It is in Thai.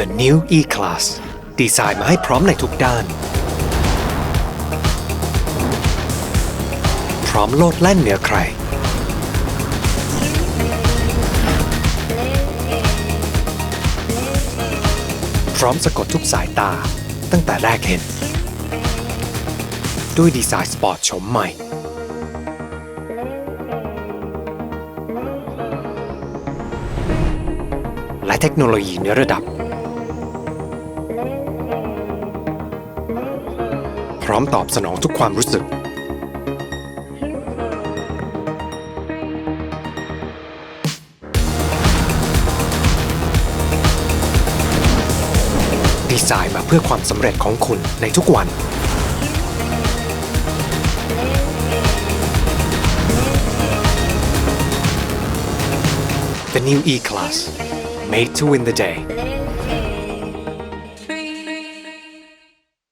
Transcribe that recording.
The New E-Class ดีไซน์มาให้พร้อมในทุกด้าน พร้อมโลดแล่นเหนือใคร พร้อมสะกดทุกสายตาตั้งแต่แรกเห็น ด้วยดีไซน์สปอร์ตโฉมใหม่ และเทคโนโลยีเนื้อระดับ พร้อมตอบสนองทุกความรู้สึก ดีไซน์มาเพื่อความสำเร็จของคุณในทุกวัน The new E-Class made to win the day